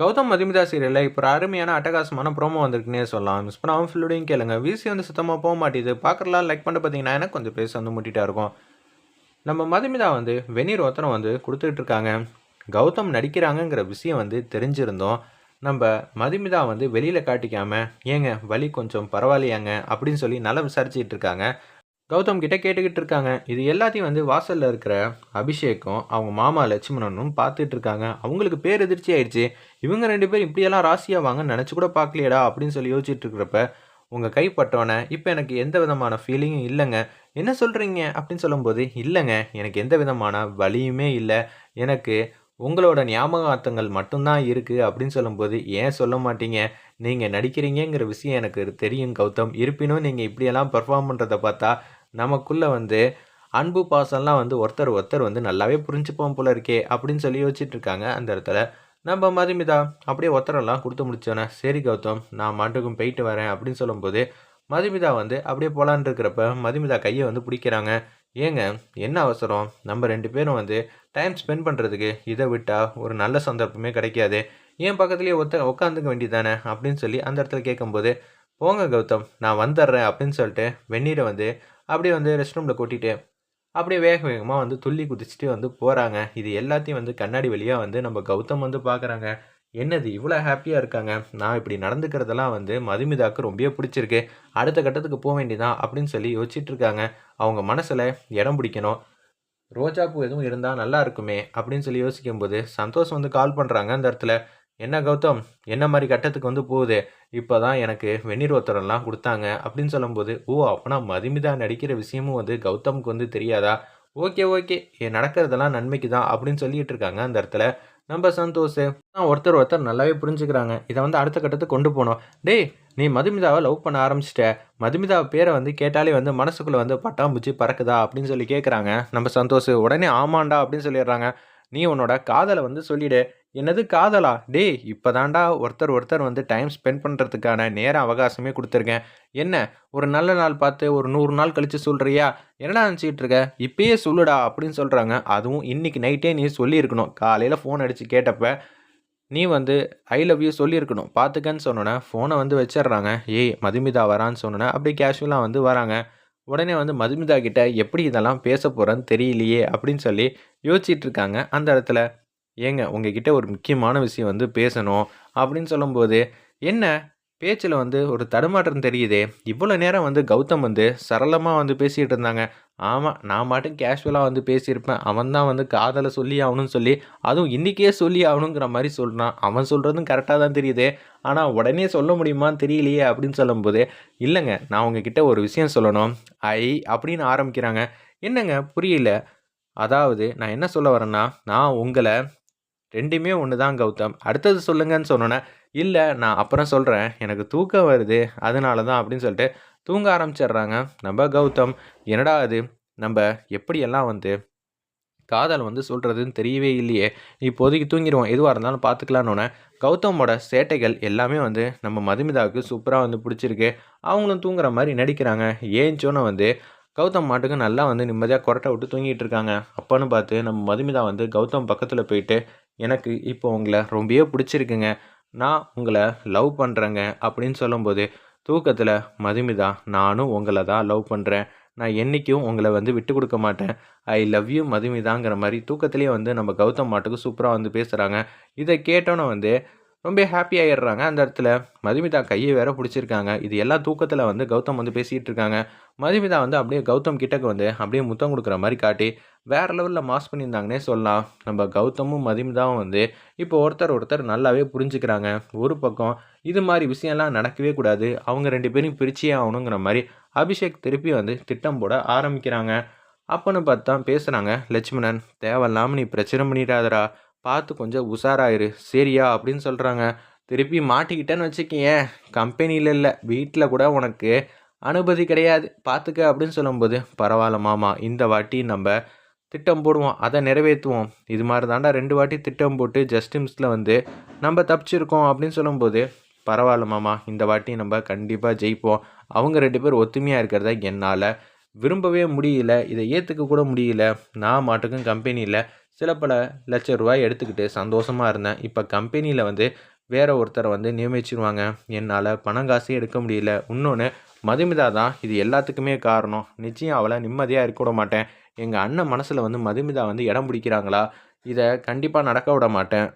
கௌதம் மதுமிதா சீரியலில் இப்போ ஒரு அருமையான அட்டகாசமான ப்ரோமோ வந்திருக்குன்னே சொல்லலாம். மிஸ் பண்ணாமல் ஃபுல்லோடையும் கேளுங்க. விசி வந்து சுத்தமாக போக மாட்டேது. பார்க்குறலாம் லைக் பண்ண பார்த்தீங்கன்னா எனக்கு கொஞ்சம் பேச வந்து முட்டிட்டா இருக்கும். நம்ம மதுமிதா வந்து வெந்நீர் ஒத்தனம் வந்து கொடுத்துட்டு இருக்காங்க. கௌதம் நடிக்கிறாங்கங்கிற விஷயம் வந்து தெரிஞ்சிருந்தோம். நம்ம மதுமிதா வந்து வெளியில் காட்டிக்காமல் ஏங்க வலி கொஞ்சம் பரவாயில்லையாங்க? அப்படின்னு சொல்லி நல்லா விசாரிச்சுட்டு இருக்காங்க. கௌதம் கிட்ட கேட்டுக்கிட்டு இருக்காங்க. இது எல்லாத்தையும் வந்து வாசல்ல இருக்கிற அபிஷேக்கும் அவங்க மாமா லட்சுமணனும் பார்த்துட்டு இருக்காங்க. அவங்களுக்கு பேர் எதிர்ச்சி ஆயிடுச்சு. இவங்க ரெண்டு பேரும் இப்படியெல்லாம் ராசியாவாங்கன்னு நினச்சி கூட பார்க்கலையடா அப்படின்னு சொல்லி யோசிச்சுட்டு இருக்கிறப்ப உங்கள் கைப்பட்டோன்னே இப்போ எனக்கு எந்த விதமான ஃபீலிங்கும் இல்லைங்க. என்ன சொல்கிறீங்க அப்படின்னு சொல்லும்போது இல்லைங்க. எனக்கு எந்த விதமான வலியுமே இல்லை. எனக்கு உங்களோட ஞாபகார்த்தங்கள் மட்டும்தான் இருக்குது அப்படின்னு சொல்லும்போது ஏன் சொல்ல மாட்டீங்க? நீங்கள் நடிக்கிறீங்கங்கிற விஷயம் எனக்கு தெரியும் கௌதம். இருப்பினும் நீங்கள் இப்படியெல்லாம் பெர்ஃபார்ம் பண்ணுறதை பார்த்தா நமக்குள்ளே வந்து அன்பு பாசம்லாம் வந்து ஒருத்தர் ஒருத்தர் வந்து நல்லாவே புரிஞ்சுப்போம் போல இருக்கே அப்படின்னு சொல்லி யோசிச்சுட்டு இருக்காங்க அந்த இடத்துல. நம்ம மதுமிதா அப்படியே ஒத்தரெல்லாம் கொடுத்து முடிச்சோன்னே சரி கௌதம் நான் மாட்டுக்கும் போயிட்டு வரேன் அப்படின்னு சொல்லும்போது மதுமிதா வந்து அப்படியே போலான் இருக்கிறப்ப மதுமிதா கையை வந்து பிடிக்கிறாங்க. ஏங்க என்ன அவசரம்? நம்ம ரெண்டு பேரும் வந்து டைம் ஸ்பெண்ட் பண்ணுறதுக்கு இதை விட்டால் ஒரு நல்ல சந்தர்ப்பமே கிடைக்காது. ஏன் பக்கத்துலேயே ஒத்த உட்காந்துக்க வேண்டியதானே அப்படின்னு சொல்லி அந்த இடத்துல கேட்கும்போது போங்க கௌதம் நான் வந்துடுறேன் அப்படின்னு சொல்லிட்டு வெந்நீரை வந்து அப்படியே வந்து ரெஸ்ட் ரூமில் கொட்டிட்டு அப்படியே வேக வேகமாக வந்து துள்ளி குதிச்சுட்டு வந்து போகிறாங்க இது எல்லாத்தையும் வந்து கண்ணாடி வழியாக வந்து நம்ம கௌதம் வந்து பார்க்குறாங்க என்னது இவ்வளோ ஹாப்பியாக இருக்காங்க? நான் இப்படி நடந்துக்கிறதெல்லாம் வந்து மதுமிதாக்கு ரொம்பவே பிடிச்சிருக்கு. அடுத்த கட்டத்துக்கு போக வேண்டியதான் அப்படின்னு சொல்லி யோசிச்சுட்டு இருக்காங்க. அவங்க மனசில் இடம் பிடிக்கணும். ரோஜாப்பூ எதுவும் இருந்தால் நல்லா இருக்குமே அப்படின்னு சொல்லி யோசிக்கும்போது சந்தோஷம் வந்து கால் பண்ணுறாங்க அந்த இடத்துல. என்ன கௌதம்? என்ன மாதிரி கட்டத்துக்கு வந்து போகுது? இப்போ தான் எனக்கு வெந்நீர் ஒத்தரம்லாம் கொடுத்தாங்க அப்படின்னு சொல்லும்போது ஓ அப்போனா மதுமிதா நடிக்கிற விஷயமும் வந்து கௌதமுக்கு வந்து தெரியாதா? Okay okay. நடக்கிறதெல்லாம் நன்மைக்கு தான் அப்படின்னு சொல்லிட்டு இருக்காங்க அந்த இடத்துல. நம்ம சந்தோஷ் ஒருத்தர் ஒருத்தர் நல்லாவே புரிஞ்சுக்கிறாங்க. இதை வந்து அடுத்த கட்டத்துக்கு கொண்டு போனோம் டேய் நீ மதுமிதாவை லவ் பண்ண ஆரம்பிச்சிட்ட. மதுமிதா பேரை வந்து கேட்டாலே வந்து மனசுக்குள்ளே வந்து பட்டாம்பூச்சி பறக்குதா? அப்படின்னு சொல்லி கேட்குறாங்க நம்ம சந்தோஷ் உடனே ஆமாண்டா அப்படின்னு சொல்லிடுறாங்க. நீ உன்னோட காதலை வந்து சொல்லிடு. என்னது காதலா? டேய் இப்போதாண்டா ஒருத்தர் ஒருத்தர் வந்து டைம் ஸ்பெண்ட் பண்ணுறதுக்கான நேர அவகாசமே கொடுத்துருக்கேன். என்ன ஒரு நல்ல நாள் பார்த்து ஒரு நூறு நாள் கழித்து சொல்கிறியா என்னடா நினச்சிக்கிட்டு இருக்க? இப்பயே சொல்லுடா அப்படின்னு சொல்கிறாங்க அதுவும் இன்றைக்கி நைட்டே நீ சொல்லியிருக்கணும். காலையில் ஃபோன் அடித்து கேட்டப்ப நீ வந்து ஐ லவ் யூ சொல்லியிருக்கணும். பார்த்துக்கன்னு சொன்னோன்னே ஃபோனை வந்து வச்சிடுறாங்க. ஏய் மதுமிதா வரான்னு சொன்னோன்னே அப்படி கேஷுவலாக வந்து வராங்க. உடனே வந்து மதுமிதா கிட்ட எப்படி இதெல்லாம் பேச போகிறேன்னு தெரியலையே அப்படின்னு சொல்லி யோசிச்சுட்டு இருக்காங்க. அந்த இடத்துல ஏங்க உங்ககிட்ட ஒரு முக்கியமான விஷயம் வந்து பேசணும் அப்படின்னு சொல்லும்போது என்ன? பேச்சில் வந்து ஒரு தடுமாற்றம் தெரியுதே. இவ்வளோ நேரம் வந்து கௌதம் வந்து சரளமாக வந்து பேசிகிட்டு இருந்தாங்க. ஆமாம் நான் மட்டும் கேஷுவலாக வந்து பேசியிருப்பேன். அவன் தான் வந்து காதலை சொல்லி ஆகணும்னு சொல்லி அதுவும் இன்றைக்கே சொல்லி ஆகணுங்கிற மாதிரி சொல்கிறான் அவன் சொல்கிறதும் கரெக்டாக தான் தெரியுது. ஆனால் உடனே சொல்ல முடியுமான்னு தெரியலையே அப்படின்னு சொல்லும்போது இல்லைங்க நான் உங்ககிட்ட ஒரு விஷயம் சொல்லணும். ஐ அப்படின்னு ஆரம்பிக்கிறாங்க. என்னங்க புரியல. அதாவது நான் என்ன சொல்ல வரேன்னா நான் உங்களை ரெண்டுமே ஒன்று தான் கௌதம். அடுத்தது சொல்லுங்கன்னு சொன்னோன்னே இல்லை நான் அப்புறம் சொல்கிறேன் எனக்கு தூக்கம் வருது. அதனால தான் அப்படின்னு சொல்லிட்டு தூங்க ஆரம்பிச்சிடுறாங்க. நம்ம கௌதம் என்னடா அது? நம்ம எப்படியெல்லாம் வந்து காதல் வந்து சொல்கிறதுன்னு தெரியவே இல்லையே. இப்போதைக்கு தூங்கிடுவோம். எதுவாக இருந்தாலும் பார்த்துக்கலான்னொன்னே கௌதமோட சேட்டைகள் எல்லாமே வந்து நம்ம மதுமிதாவுக்கு சூப்பராக வந்து பிடிச்சிருக்கு. அவங்களும் தூங்குற மாதிரி நடிக்கிறாங்க. ஏஞ்சோன்னு வந்து கௌதம் மாட்டுக்கு நல்லா வந்து நிம்மதியாக கொரட்டை விட்டு தூங்கிட்டு இருக்காங்க. அப்போன்னு பார்த்து நம்ம மதுமிதா வந்து கௌதம் பக்கத்தில் போயிட்டு எனக்கு இப்போ உங்களை ரொம்பவே பிடிச்சிருக்குங்க. நான் உங்களை லவ் பண்ணுறேங்க அப்படின்னு சொல்லும்போது தூக்கத்தில் மதுமிதா நானும் உங்களை தான் லவ் பண்ணுறேன் நான் என்றைக்கும் உங்களை வந்து விட்டு கொடுக்க மாட்டேன். ஐ லவ் யூ மதுமிதாங்கிற மாதிரி தூக்கத்திலே வந்து நம்ம கௌதம் மாட்டுக்கு சூப்பராக வந்து பேசுகிறாங்க இதை கேட்டோன்னே வந்து ரொம்ப ஹாப்பி ஆகிடுறாங்க அந்த இடத்துல மதுமிதா கையை வேற பிடிச்சிருக்காங்க. இது எல்லா தூக்கத்தில் வந்து கௌதம் வந்து பேசிகிட்டு இருக்காங்க. மதுமிதா வந்து அப்படியே கௌதம் கிட்டக்கு வந்து அப்படியே முத்தம் கொடுக்குற மாதிரி காட்டி வேறு லெவலில் மாஸ் பண்ணியிருந்தாங்கன்னே சொல்லலாம். நம்ம கௌதமும் மதுமிதாவும் வந்து இப்போ ஒருத்தர் ஒருத்தர் நல்லாவே புரிஞ்சுக்கிறாங்க. ஒரு பக்கம் இது மாதிரி விஷயம்லாம் நடக்கவே கூடாது. அவங்க ரெண்டு பேரும் பிரிச்சே ஆகணுங்கிற மாதிரி அபிஷேக் திருப்பி வந்து திட்டம் போட ஆரம்பிக்கிறாங்க. அப்போன்னு பார்த்தா பேசுகிறாங்க லட்சுமணன் தேவையில்லாமல் நீ பிரச்சனை பண்ணிடாதரா பார்த்து கொஞ்சம் உஷாராயிரு. சரியா? அப்படின்னு சொல்கிறாங்க திருப்பி மாட்டிக்கிட்டேன்னு வச்சுக்கேன் கம்பெனியில் இல்லை வீட்டில் கூட உனக்கு அனுமதி கிடையாது. பார்த்துக்க அப்படின்னு சொல்லும்போது பரவாயில்ல மாமா இந்த வாட்டி நம்ம திட்டம் போடுவோம். அதை நிறைவேற்றுவோம். இது மாதிரி தாண்டா ரெண்டு வாட்டி திட்டம் போட்டு ஜஸ்டிம்ஸில் வந்து நம்ம தப்பிச்சிருக்கோம் அப்படின்னு சொல்லும்போது பரவாயில்ல மாமா இந்த வாட்டி நம்ம கண்டிப்பாக ஜெயிப்போம். அவங்க ரெண்டு பேர் ஒத்துமையாக இருக்கிறத என்னால் விரும்பவே முடியல. இதை ஏற்றுக்க கூட முடியல. நான் மாட்டுக்கும் கம்பெனியில் சில பல லட்ச ரூபாய் எடுத்துக்கிட்டு சந்தோஷமாக இருந்தேன். இப்போ கம்பெனியில் வந்து வேற ஒருத்தரை வந்து நியமிச்சிருவாங்க. என்னால் பணம் காசு எடுக்க முடியல. இன்னொன்று மதுமிதா தான் இது எல்லாத்துக்குமே காரணம். நிச்சயம் அவளை நிம்மதியாக இருக்க விட மாட்டேன். எங்கள் அண்ணன் மனசில் வந்து மதுமிதா வந்து இடம் பிடிக்கிறாங்களா? இதை கண்டிப்பாக நடக்க விட மாட்டேன்.